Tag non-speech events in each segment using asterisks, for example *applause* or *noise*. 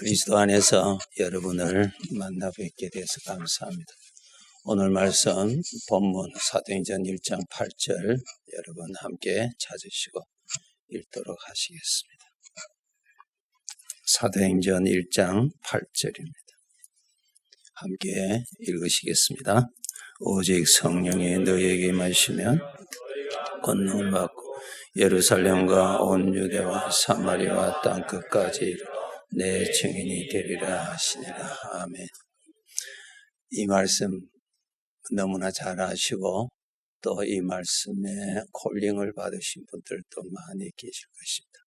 그리스도 안에서 여러분을 만나 뵙게 돼서 감사합니다. 오늘 말씀 본문 사도행전 1장 8절 여러분 함께 찾으시고 읽도록 하시겠습니다. 사도행전 1장 8절입니다. 함께 읽으시겠습니다. 오직 성령이 너희에게 임하시면 권능을 받고 예루살렘과 온 유대와 사마리아와 땅 끝까지 내 증인이 되리라 하시니라. 아멘. 이 말씀 너무나 잘 아시고 또 이 말씀에 콜링을 받으신 분들도 많이 계실 것입니다.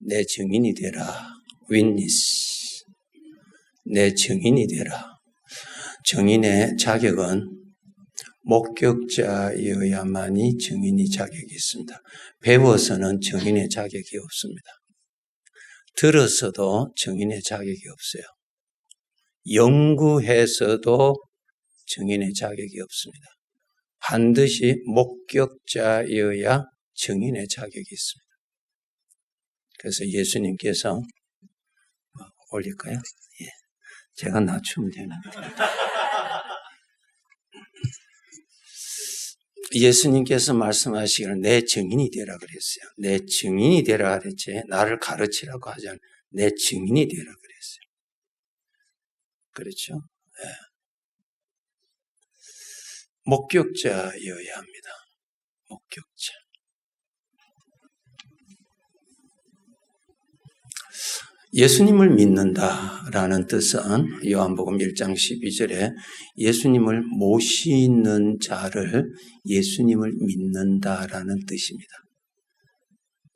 내 증인이 되라. 윈니스. 내 증인이 되라. 증인의 자격은 목격자여야만이 증인이 자격이 있습니다. 배워서는 증인의 자격이 없습니다. 들어서도 증인의 자격이 없어요. 연구해서도 증인의 자격이 없습니다. 반드시 목격자여야 증인의 자격이 있습니다. 그래서 예수님께서 뭐 올릴까요? 예. 제가 낮추면 되는데. 예수님께서 말씀하시기를 내 증인이 되라 그랬어요. 내 증인이 되라 그랬지. 나를 가르치라고 하지 않. 내 증인이 되라 그랬어요. 그렇죠? 네. 목격자여야 합니다. 목격자. 예수님을 믿는다라는 뜻은 요한복음 1장 12절에 예수님을 모시는 자를 예수님을 믿는다라는 뜻입니다.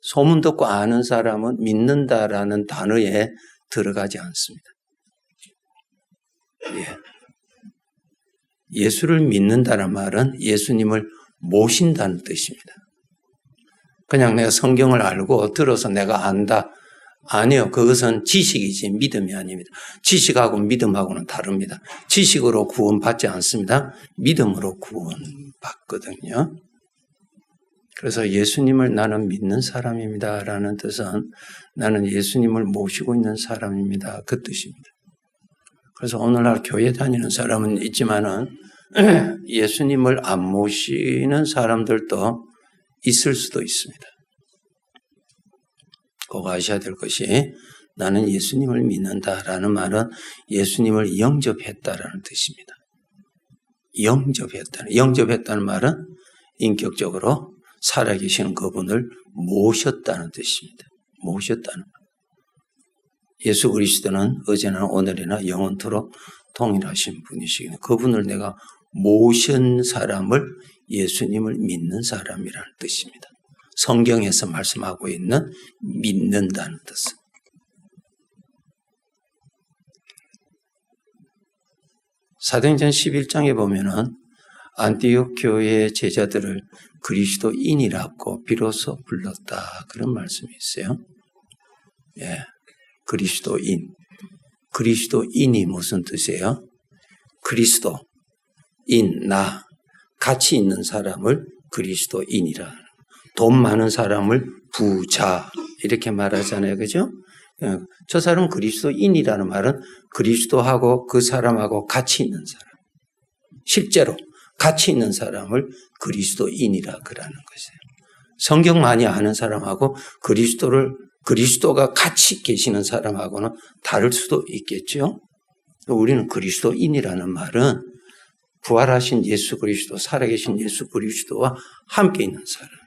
소문 듣고 아는 사람은 믿는다라는 단어에 들어가지 않습니다. 예. 예수를 믿는다는 말은 예수님을 모신다는 뜻입니다. 그냥 내가 성경을 알고 들어서 내가 안다. 아니요. 그것은 지식이지 믿음이 아닙니다. 지식하고 믿음하고는 다릅니다. 지식으로 구원받지 않습니다. 믿음으로 구원받거든요. 그래서 예수님을 나는 믿는 사람입니다. 라는 뜻은 나는 예수님을 모시고 있는 사람입니다. 그 뜻입니다. 그래서 오늘날 교회 다니는 사람은 있지만은 *clears throat* 예수님을 안 모시는 사람들도 있을 수도 있습니다. 꼭 아셔야 될 것이 나는 예수님을 믿는다라는 말은 예수님을 영접했다라는 뜻입니다. 영접했다는 영접했다는 말은 인격적으로 살아계시는 그분을 모셨다는 뜻입니다. 모셨다는 말. 예수 그리스도는 어제나 오늘이나 영원토록 동일하신 분이시기 그분을 내가 모신 사람을 예수님을 믿는 사람이라는 뜻입니다. 성경에서 말씀하고 있는 믿는다는 뜻은. 사도행전 11장에 보면은 안티옥 교회의 제자들을 그리스도인이라고 비로소 불렀다. 그런 말씀이 있어요. 예. 그리스도인. 그리스도인이 무슨 뜻이에요? 그리스도, 인, 나. 가치 있는 사람을 그리스도인이라. 돈 많은 사람을 부자. 이렇게 말하잖아요. 그죠? 예. 저 사람 그리스도인이라는 말은 그리스도하고 그 사람하고 가치 있는 사람. 실제로 가치 있는 사람을 그리스도인이라 그러는 것이에요. 성경 많이 아는 사람하고 그리스도를 그리스도가 같이 계시는 사람하고는 다를 수도 있겠죠. 우리는 그리스도인이라는 말은 부활하신 예수 그리스도, 살아계신 예수 그리스도와 함께 있는 사람.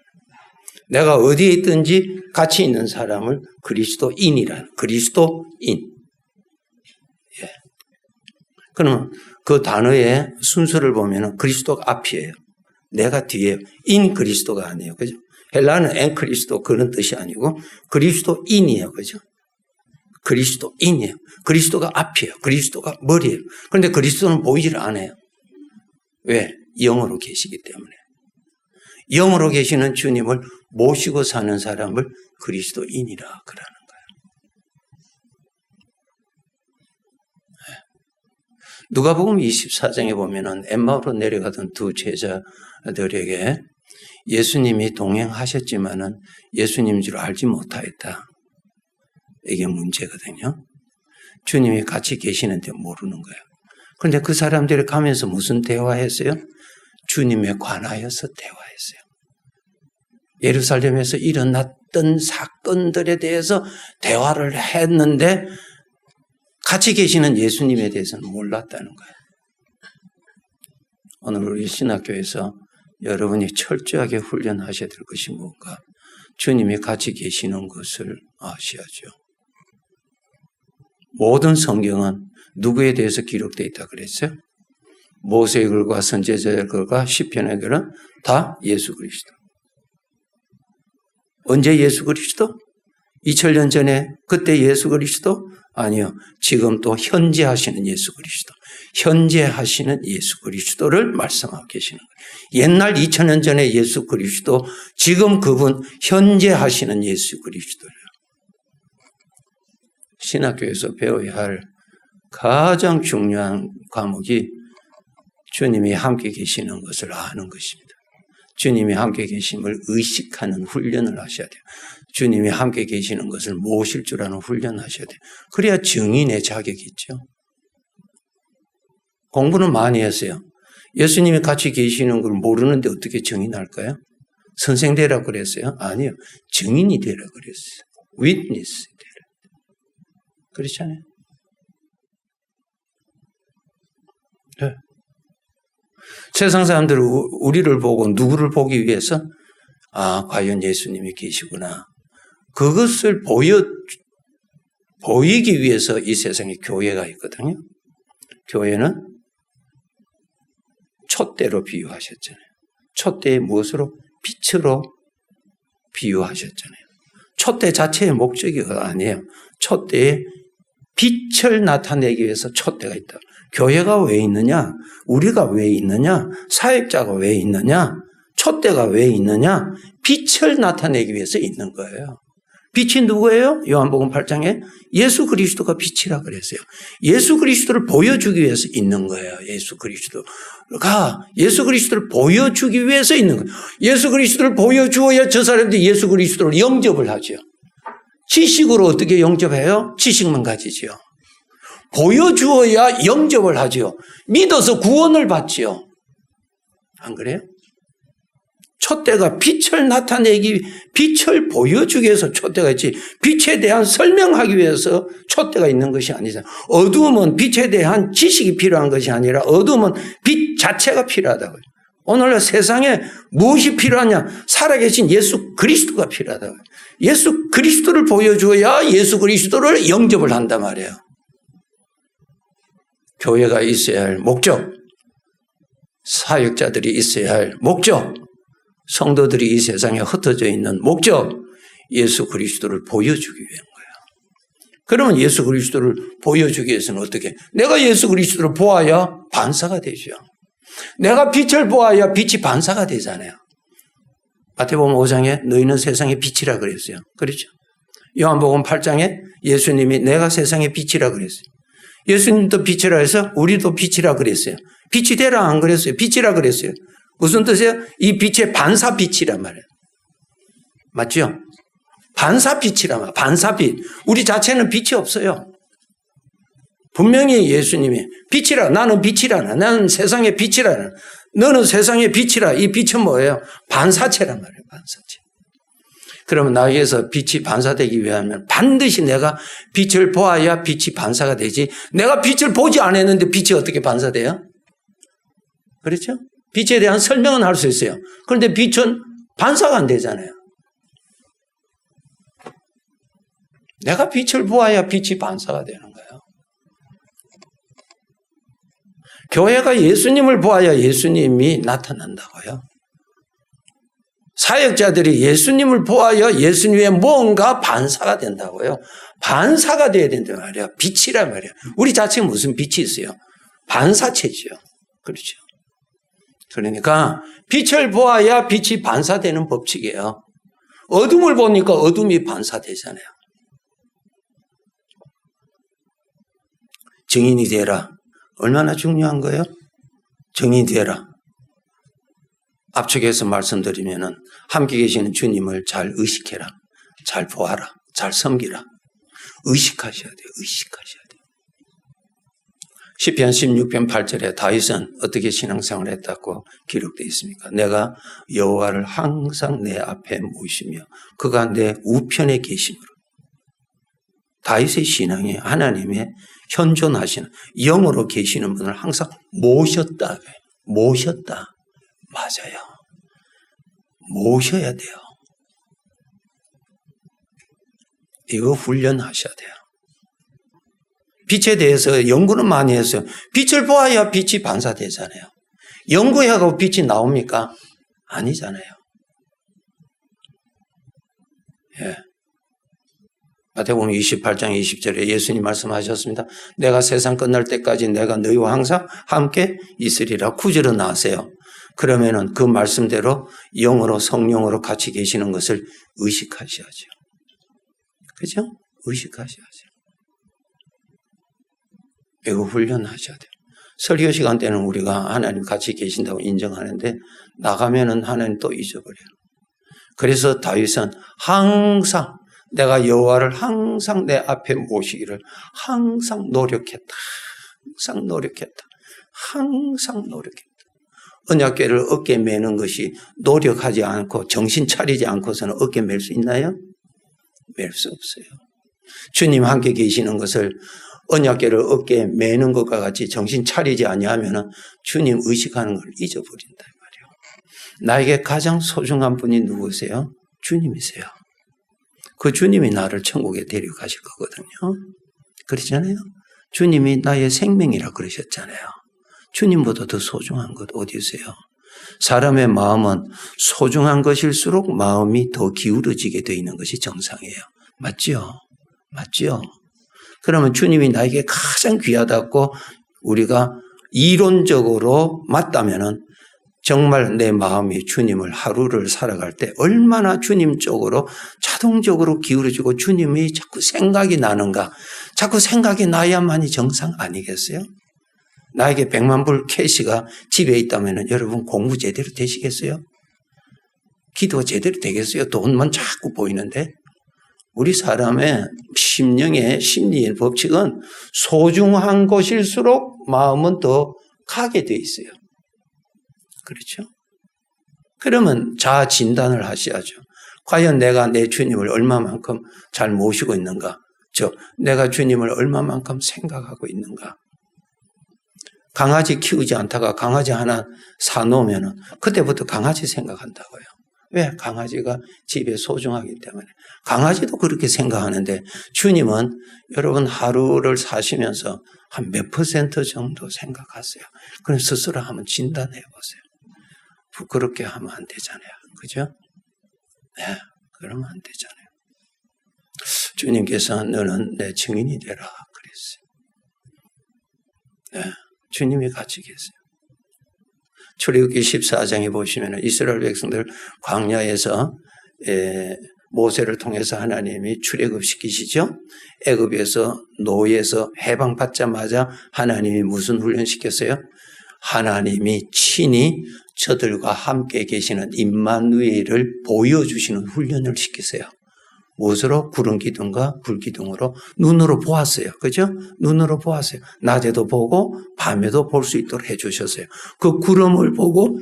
내가 어디에 있든지 같이 있는 사람을 그리스도인이라는, 그리스도인. 예. 그러면 그 단어의 순서를 보면 그리스도가 앞이에요. 내가 뒤에요. 인 그리스도가 아니에요. 그죠? 헬라는 엔 그리스도 그런 뜻이 아니고 그리스도인이에요. 그죠? 그리스도인이에요. 그리스도가 앞이에요. 그리스도가 머리예요. 그런데 그리스도는 보이질 않아요. 왜? 영으로 계시기 때문에. 영으로 계시는 주님을 모시고 사는 사람을 그리스도인이라 그러는 거예요. 누가복음 24장에 보면은 엠마오로 내려가던 두 제자들에게 예수님이 동행하셨지만은 예수님인 줄 알지 못하였다. 이게 문제거든요. 주님이 같이 계시는데 모르는 거예요. 그런데 그 사람들이 가면서 무슨 대화했어요? 주님에 관하여서 대화했어요. 예루살렘에서 일어났던 사건들에 대해서 대화를 했는데 같이 계시는 예수님에 대해서는 몰랐다는 거예요. 오늘 우리 신학교에서 여러분이 철저하게 훈련하셔야 될 것이 뭔가 주님이 같이 계시는 것을 아셔야죠. 모든 성경은 누구에 대해서 기록되어 있다 그랬어요? 모세의 글과 선제자의 글과 시편의 글은 다 예수 그리스도. 언제 예수 그리스도? 2000년 전에 그때 예수 그리스도? 아니요. 지금 또 현재 하시는 예수 그리스도. 현재 하시는 예수 그리스도를 말씀하고 계시는 거예요. 옛날 2000년 전에 예수 그리스도, 지금 그분 현재 하시는 예수 그리스도예요. 신학교에서 배워야 할 가장 중요한 과목이 주님이 함께 계시는 것을 아는 것입니다. 주님이 함께 계심을 의식하는 훈련을 하셔야 돼요. 주님이 함께 계시는 것을 모실 줄 아는 훈련을 하셔야 돼요. 그래야 증인의 자격이 있죠. 공부는 많이 했어요. 예수님이 같이 계시는 걸 모르는데 어떻게 증인할까요? 선생 되라 그랬어요? 아니요. 증인이 되라 그랬어요. witness 되라. 그렇잖아요. 네. 세상 사람들은 우리를 보고 누구를 보기 위해서 아, 과연 예수님이 계시구나. 그것을 보여, 보이기 위해서 이 세상에 교회가 있거든요. 교회는 촛대로 비유하셨잖아요. 촛대의 무엇으로? 빛으로 비유하셨잖아요. 촛대 자체의 목적이 아니에요. 촛대의 빛을 나타내기 위해서 촛대가 있다. 교회가 왜 있느냐? 우리가 왜 있느냐? 사역자가 왜 있느냐? 촛대가 왜 있느냐? 빛을 나타내기 위해서 있는 거예요. 빛이 누구예요? 요한복음 8장에 예수 그리스도가 빛이라 그랬어요. 예수 그리스도를 보여주기 위해서 있는 거예요. 예수 그리스도가 예수 그리스도를 보여주기 위해서 있는 거예요. 예수 그리스도를 보여주어야 저 사람들이 예수 그리스도를 영접을 하죠. 지식으로 어떻게 영접해요? 지식만 가지죠. 보여주어야 영접을 하죠. 믿어서 구원을 받지요. 안 그래요? 촛대가 빛을 나타내기, 빛을 보여주기 위해서 촛대가 있지, 빛에 대한 설명하기 위해서 촛대가 있는 것이 아니잖아. 어두움은 빛에 대한 지식이 필요한 것이 아니라 어두움은 빛 자체가 필요하다고요. 오늘날 세상에 무엇이 필요하냐? 살아계신 예수 그리스도가 필요하다고요. 예수 그리스도를 보여주어야 예수 그리스도를 영접을 한단 말이에요. 교회가 있어야 할 목적, 사역자들이 있어야 할 목적, 성도들이 이 세상에 흩어져 있는 목적, 예수 그리스도를 보여주기 위한 거예요. 그러면 예수 그리스도를 보여주기 위해서는 어떻게? 내가 예수 그리스도를 보아야 반사가 되죠. 내가 빛을 보아야 빛이 반사가 되잖아요. 마태복음 5장에 너희는 세상의 빛이라 그랬어요. 그렇죠? 요한복음 8장에 예수님이 내가 세상의 빛이라 그랬어요. 예수님도 빛이라 해서 우리도 빛이라 그랬어요. 빛이 되라 안 그랬어요. 빛이라 그랬어요. 무슨 뜻이에요? 이 빛의 반사빛이란 말이에요. 맞죠? 반사빛이란 말 반사빛. 우리 자체는 빛이 없어요. 분명히 예수님이 빛이라, 나는 빛이라, 나는 세상의 빛이라, 너는 세상의 빛이라. 이 빛은 뭐예요? 반사체란 말이에요. 반사체. 그러면 나에게서 빛이 반사되기 위하면 반드시 내가 빛을 보아야 빛이 반사가 되지. 내가 빛을 보지 않았는데 빛이 어떻게 반사돼요? 그렇죠? 빛에 대한 설명은 할 수 있어요. 그런데 빛은 반사가 안 되잖아요. 내가 빛을 보아야 빛이 반사가 되는 거예요. 교회가 예수님을 보아야 예수님이 나타난다고요. 사역자들이 예수님을 보아야 예수님의 뭔가 반사가 된다고요. 반사가 돼야 된단 말이야. 빛이란 말이야. 우리 자체에 무슨 빛이 있어요? 반사체죠. 그렇죠. 그러니까 빛을 보아야 빛이 반사되는 법칙이에요. 어둠을 보니까 어둠이 반사되잖아요. 증인이 되라. 얼마나 중요한 거예요? 증인이 되라. 앞쪽에서 말씀드리면은 함께 계시는 주님을 잘 의식해라. 잘 보아라. 잘 섬기라. 의식하셔야 돼요. 의식하셔야 돼요. 시편 16편 8절에 다윗은 어떻게 신앙생활을 했다고 기록되어 있습니까? 내가 여호와를 항상 내 앞에 모시며 그가 내 우편에 계심으로 다윗의 신앙이 하나님의 현존하시는 영으로 계시는 분을 항상 모셨다. 모셨다. 맞아요. 모셔야 돼요. 이거 훈련하셔야 돼요. 빛에 대해서 연구는 많이 했어요. 빛을 보아야 빛이 반사되잖아요. 연구하고 빛이 나옵니까? 아니잖아요. 예. 마태복음 28장 20절에 예수님 말씀하셨습니다. 내가 세상 끝날 때까지 내가 너희와 항상 함께 있으리라. 구절로 나세요. 그러면은 그 말씀대로 영으로 성령으로 같이 계시는 것을 의식하셔야죠. 그죠? 의식하셔야죠. 이거 훈련하셔야 돼요. 설교 시간 때는 우리가 하나님 같이 계신다고 인정하는데 나가면은 하나님 또 잊어버려요. 그래서 다윗은 항상 내가 여호와를 항상 내 앞에 모시기를 항상 노력했다. 항상 노력했다. 항상 노력했다. 언약궤를 어깨 매는 것이 노력하지 않고 정신 차리지 않고서는 어깨 맬 수 있나요? 맬 수 없어요. 주님 함께 계시는 것을 언약궤를 어깨에 매는 것과 같이 정신 차리지 아니하면 주님 의식하는 걸 잊어버린다 말이에요. 나에게 가장 소중한 분이 누구세요? 주님이세요. 그 주님이 나를 천국에 데려가실 거거든요. 그렇잖아요. 주님이 나의 생명이라 그러셨잖아요. 주님보다 더 소중한 것 어디 있어요? 사람의 마음은 소중한 것일수록 마음이 더 기울어지게 되어 있는 것이 정상이에요. 맞죠? 맞죠? 그러면 주님이 나에게 가장 귀하다고 우리가 이론적으로 맞다면은 정말 내 마음이 주님을 하루를 살아갈 때 얼마나 주님 쪽으로 자동적으로 기울어지고 주님이 자꾸 생각이 나는가. 자꾸 생각이 나야만이 정상 아니겠어요? 나에게 백만 불 캐시가 집에 있다면 여러분 공부 제대로 되시겠어요? 기도 제대로 되겠어요? 돈만 자꾸 보이는데? 우리 사람의 심령의 심리의 법칙은 소중한 것일수록 마음은 더 가게 돼 있어요. 그렇죠? 그러면 자아 진단을 하셔야죠. 과연 내가 내 주님을 얼마만큼 잘 모시고 있는가? 저 내가 주님을 얼마만큼 생각하고 있는가? 강아지 키우지 않다가 강아지 하나 사놓으면 그때부터 강아지 생각한다고요. 왜? 강아지가 집에 소중하기 때문에. 강아지도 그렇게 생각하는데 주님은 여러분 하루를 사시면서 한 몇 퍼센트 정도 생각하세요. 그럼 스스로 한번 진단해 보세요. 부끄럽게 하면 안 되잖아요. 그죠? 네, 그러면 안 되잖아요. 주님께서 너는 내 증인이 되라 그랬어요. 네, 주님이 같이 계세요. 출애굽기 14장에 보시면 이스라엘 백성들 광야에서 모세를 통해서 하나님이 출애굽 시키시죠. 애굽에서 노예에서 해방받자마자 하나님이 무슨 훈련 시켰어요? 하나님이 친히 저들과 함께 계시는 임마누엘을 보여주시는 훈련을 시키세요. 무엇으로? 구름 기둥과 불 기둥으로 눈으로 보았어요. 그죠? 눈으로 보았어요. 낮에도 보고 밤에도 볼 수 있도록 해주셨어요. 그 구름을 보고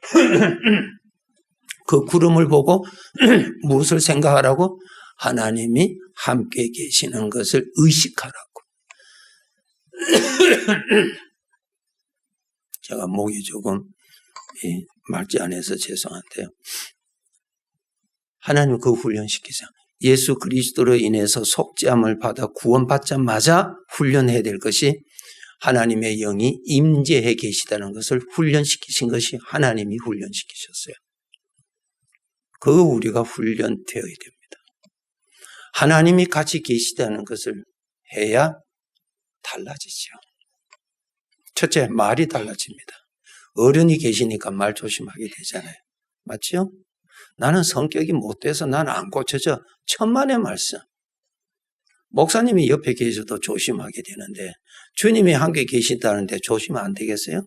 *clears throat* 그 구름을 보고 *clears throat* 무엇을 생각하라고? 하나님이 함께 계시는 것을 의식하라고. *clears throat* 제가 목이 조금 맑지 않아서 죄송한데요. 하나님 그 훈련시키세요. 예수 그리스도로 인해서 속죄함을 받아 구원받자마자 훈련해야 될 것이 하나님의 영이 임재해 계시다는 것을 훈련시키신 것이 하나님이 훈련시키셨어요. 그거 우리가 훈련되어야 됩니다. 하나님이 같이 계시다는 것을 해야 달라지죠. 첫째, 말이 달라집니다. 어른이 계시니까 말 조심하게 되잖아요. 맞죠? 나는 성격이 못돼서 나는 안 고쳐져. 천만의 말씀. 목사님이 옆에 계셔도 조심하게 되는데 주님이 함께 계신다는데 조심하면 안 되겠어요?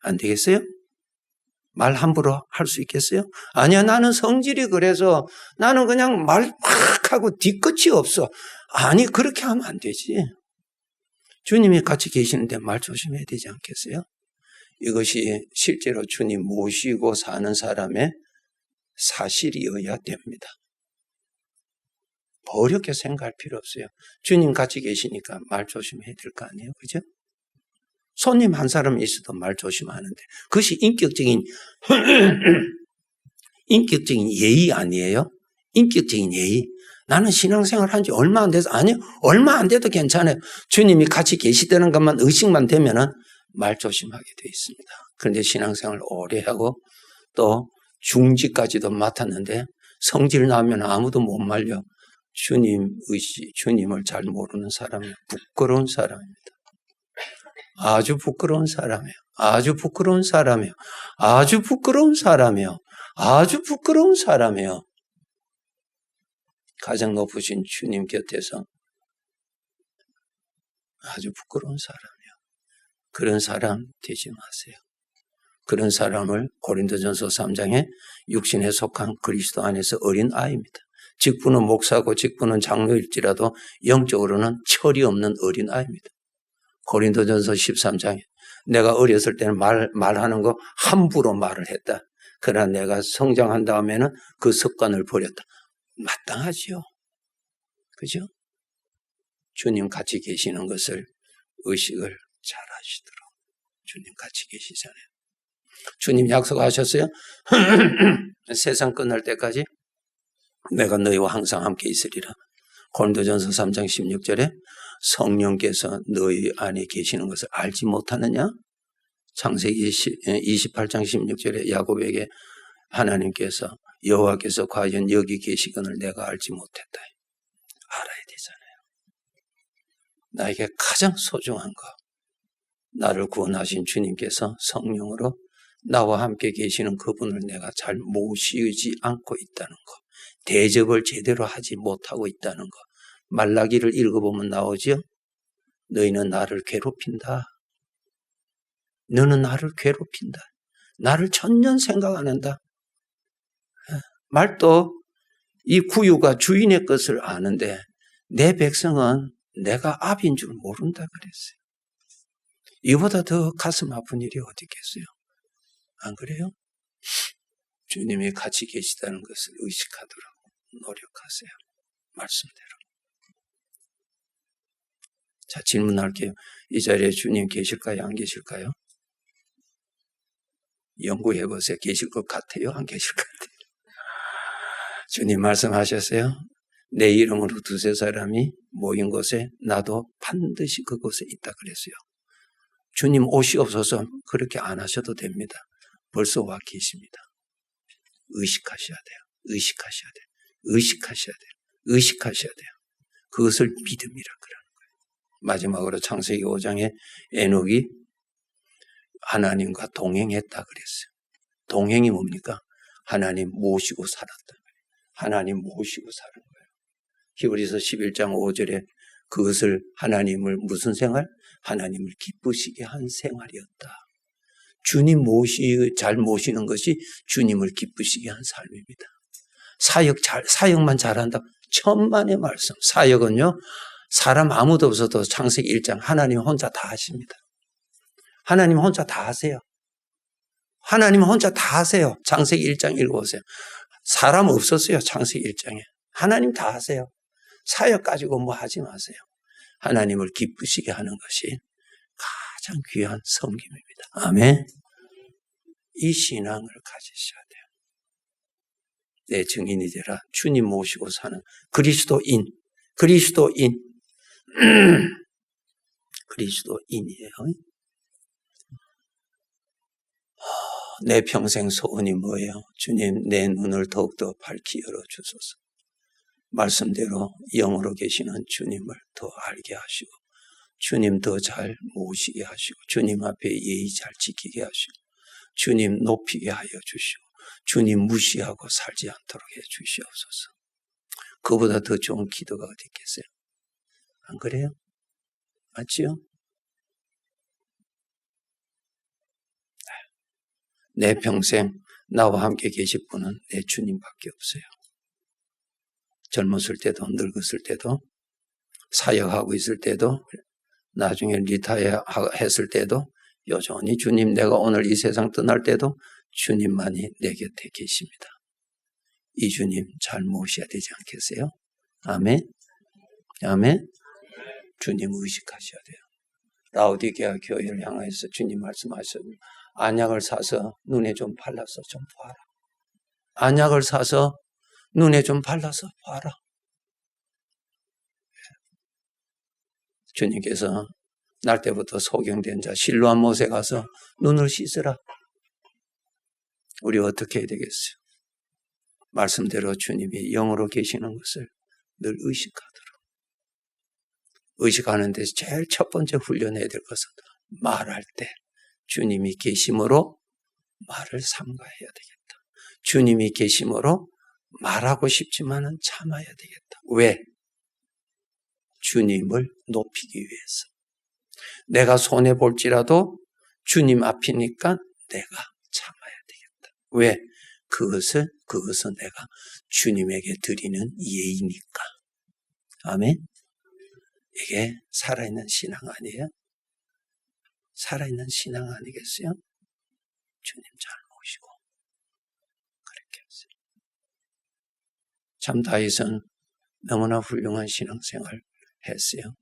안 되겠어요? 말 함부로 할 수 있겠어요? 아니야, 나는 성질이 그래서 나는 그냥 말팍 하고 뒤끝이 없어. 아니, 그렇게 하면 안 되지. 주님이 같이 계시는데 말 조심해야 되지 않겠어요? 이것이 실제로 주님 모시고 사는 사람의 사실이어야 됩니다. 어렵게 생각할 필요 없어요. 주님 같이 계시니까 말 조심해야 될 거 아니에요? 그죠? 손님 한 사람 있어도 말 조심하는데 그것이 인격적인 *clears throat* 인격적인 예의 아니에요? 인격적인 예의. 나는 신앙생활 한 지 얼마 안 돼서 아니요 얼마 안 돼도 괜찮아요. 주님이 같이 계시다는 것만 의식만 되면은 말 조심하게 돼 있습니다. 그런데 신앙생활 오래 하고 또 중지까지도 맡았는데 성질 나면 아무도 못 말려. 주님 의식, 주님을 잘 모르는 사람이 부끄러운 사람입니다. 아주 부끄러운 사람이에요. 아주 부끄러운 사람이에요. 아주 부끄러운 사람이에요. 아주 부끄러운 사람이에요. 가장 높으신 주님 곁에서 아주 부끄러운 사람이에요. 그런 사람 되지 마세요. 그런 사람을 고린도전서 3장에 육신에 속한 그리스도 안에서 어린 아이입니다. 직분은 목사고 직분은 장로일지라도 영적으로는 철이 없는 어린 아이입니다. 고린도전서 13장에 내가 어렸을 때는 말, 말하는 거 함부로 말을 했다. 그러나 내가 성장한 다음에는 그 습관을 버렸다. 마땅하지요. 그죠? 주님 같이 계시는 것을 의식을 잘 하시도록 주님 같이 계시잖아요. 주님 약속하셨어요? *clears throat* 세상 끝날 때까지 내가 너희와 항상 함께 있으리라. 고린도전서 3장 16절에 성령께서 너희 안에 계시는 것을 알지 못하느냐? 창세기 28장 16절에 야곱에게 하나님께서 여호와께서 과연 여기 계시건을 내가 알지 못했다. 알아야 되잖아요. 나에게 가장 소중한 거, 나를 구원하신 주님께서 성령으로 나와 함께 계시는 그분을 내가 잘 모시지 않고 있다는 거, 대접을 제대로 하지 못하고 있다는 거, 말라기를 읽어보면 나오죠? 너희는 나를 괴롭힌다. 너는 나를 괴롭힌다. 나를 천년 생각 안 한다. 말도 이 구유가 주인의 것을 아는데 내 백성은 내가 압인 줄 모른다 그랬어요. 이보다 더 가슴 아픈 일이 어디 있겠어요? 안 그래요? 주님이 같이 계시다는 것을 의식하도록 노력하세요. 말씀대로. 자, 질문할게요. 이 자리에 주님 계실까요? 안 계실까요? 연구해 보세요. 계실 것 같아요? 안 계실 것 같아요? 주님 말씀하셨어요. 내 이름으로 두세 사람이 모인 곳에 나도 반드시 그곳에 있다 그랬어요. 주님 옷이 없어서 그렇게 안 하셔도 됩니다. 벌써 와 계십니다. 의식하셔야 돼요. 의식하셔야 돼요. 의식하셔야 돼요. 의식하셔야 돼요. 그것을 믿음이라 그러는 거예요. 마지막으로 창세기 5장에 에녹이 하나님과 동행했다 그랬어요. 동행이 뭡니까? 하나님 모시고 살았다. 하나님 모시고 사는 거예요. 히브리서 11장 5절에 그것을 하나님을 무슨 생활? 하나님을 기쁘시게 한 생활이었다. 주님 모시 잘 모시는 것이 주님을 기쁘시게 한 삶입니다. 사역 잘 사역만 잘한다. 천만의 말씀. 사역은요. 사람 아무도 없어도 창세기 1장 하나님 혼자 다 하십니다. 하나님 혼자 다 하세요. 하나님 혼자 다 하세요. 창세기 1장 읽어보세요. 사람 없었어요. 창세기 1장에. 하나님 다 하세요. 사역 가지고 뭐 하지 마세요. 하나님을 기쁘시게 하는 것이 가장 귀한 섬김입니다. 아멘. 이 신앙을 가지셔야 돼요. 내 증인이 되라. 주님 모시고 사는 그리스도인, 그리스도인, *clears throat* 그리스도인이에요. 내 평생 소원이 뭐예요? 주님, 내 눈을 더욱더 밝히 열어주소서. 말씀대로 영으로 계시는 주님을 더 알게 하시고, 주님 더 잘 모시게 하시고, 주님 앞에 예의 잘 지키게 하시고, 주님 높이게 하여 주시고, 주님 무시하고 살지 않도록 해 주시옵소서. 그보다 더 좋은 기도가 어디 있겠어요? 안 그래요? 맞지요? 내 평생 나와 함께 계실 분은 내 주님밖에 없어요. 젊었을 때도 늙었을 때도 사역하고 있을 때도 나중에 리타이어 했을 때도 여전히 주님 내가 오늘 이 세상 떠날 때도 주님만이 내 곁에 계십니다. 이 주님 잘 모셔야 되지 않겠어요? 아멘. 아멘. 주님 의식하셔야 돼요. 라우디게아 교회를 향해서 주님 말씀하셨 안약을 사서 눈에 좀 발라서 좀 봐라. 안약을 사서 눈에 좀 발라서 봐라. 주님께서 날 때부터 소경된 자 실로한 못에 가서 눈을 씻으라. 우리 어떻게 해야 되겠어요? 말씀대로 주님이 영으로 계시는 것을 늘 의식하도록. 의식하는 데서 제일 첫 번째 훈련해야 될 것은 말할 때 주님이 계심으로 말을 삼가해야 되겠다. 주님이 계심으로 말하고 싶지만은 참아야 되겠다. 왜? 주님을 높이기 위해서. 내가 손해 볼지라도 주님 앞이니까 내가 참아야 되겠다. 왜? 그것을 그것은 내가 주님에게 드리는 예의니까. 아멘. 이게 살아있는 신앙 아니에요? 살아있는 신앙 아니겠어요? 주님 잘 모시고 그렇게 했어요. 참 다윗은 너무나 훌륭한 신앙생활 했어요.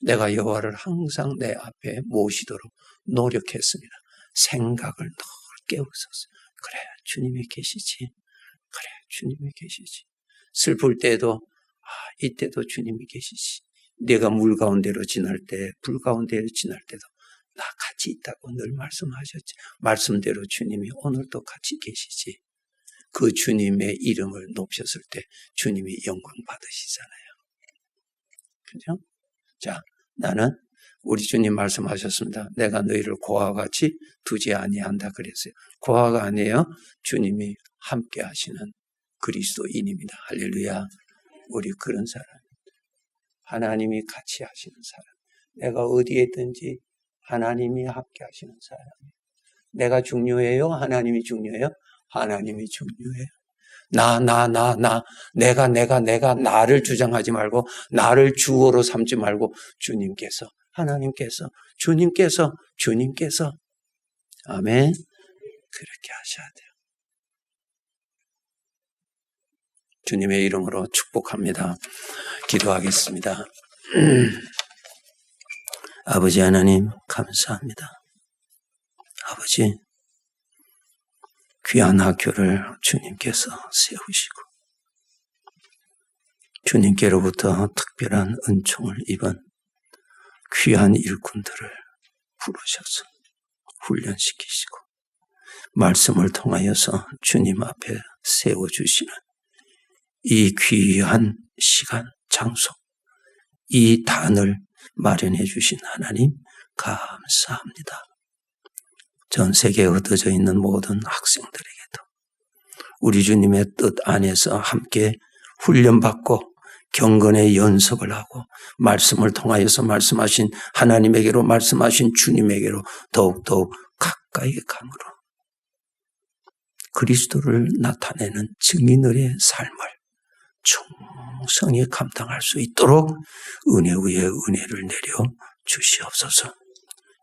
내가 여호와를 항상 내 앞에 모시도록 노력했습니다. 생각을 넓게 웃었어요. 그래, 주님이 계시지. 그래, 주님이 계시지. 슬플 때도 아, 이때도 주님이 계시지. 내가 물 가운데로 지날 때, 불 가운데로 지날 때도 나 같이 있다고 늘 말씀하셨지. 말씀대로 주님이 오늘도 같이 계시지. 그 주님의 이름을 높였을 때 주님이 영광 받으시잖아요. 그죠? 자, 나는 우리 주님 말씀하셨습니다. 내가 너희를 고아와 같이 두지 아니한다 그랬어요. 고아가 아니에요. 주님이 함께 하시는 그리스도인입니다. 할렐루야. 우리 그런 사람. 하나님이 같이 하시는 사람. 내가 어디에 있든지 하나님이 함께 하시는 사람. 내가 중요해요? 하나님이 중요해요? 하나님이 중요해요. 나, 나, 나, 나, 내가, 내가, 내가 나를 주장하지 말고 나를 주어로 삼지 말고 주님께서, 하나님께서, 주님께서, 주님께서, 아멘. 그렇게 하셔야 돼요. 주님의 이름으로 축복합니다. 기도하겠습니다. *clears throat* 아버지 하나님, 감사합니다. 아버지, 귀한 학교를 주님께서 세우시고, 주님께로부터 특별한 은총을 입은 귀한 일꾼들을 부르셔서 훈련시키시고, 말씀을 통하여서 주님 앞에 세워주시는 이 귀한 시간, 장소, 이 단을 마련해 주신 하나님, 감사합니다. 전 세계에 흩어져 있는 모든 학생들에게도 우리 주님의 뜻 안에서 함께 훈련받고 경건의 연습을 하고 말씀을 통하여서 말씀하신 하나님에게로 말씀하신 주님에게로 더욱더욱 가까이 감으로 그리스도를 나타내는 증인들의 삶을 충성히 감당할 수 있도록 은혜 위에 은혜를 내려 주시옵소서.